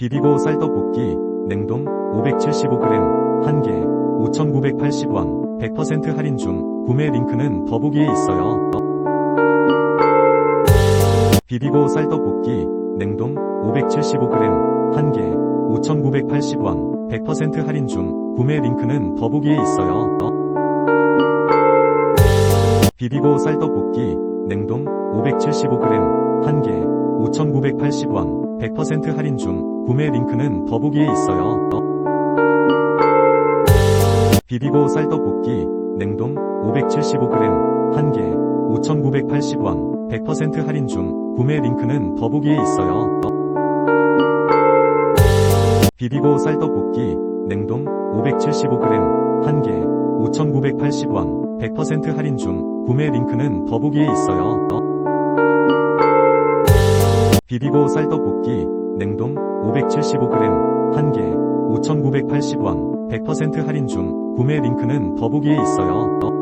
비비고 쌀떡볶이 냉동 575g 1개 5,980원 100% 할인 중 구매 링크는 더보기에 있어요. 비비고 쌀떡볶이 냉동 575g 1개 5,980원 100% 할인 중 구매 링크는 더보기에 있어요. 비비고 쌀떡볶이 냉동 575g 1개 5,980원 100% 할인 중 구매 링크는 더보기에 있어요. 비비고 쌀떡볶이 냉동 575g 1개 5,980원 100% 할인 중 구매 링크는 더보기에 있어요. 비비고 쌀떡볶이 냉동 575g 1개 5,980원 100% 할인 중 구매 링크는 더보기에 있어요. 비비고 쌀떡볶이 냉동 575g 1개 5,980원 100% 할인 중 구매 링크는 더보기에 있어요.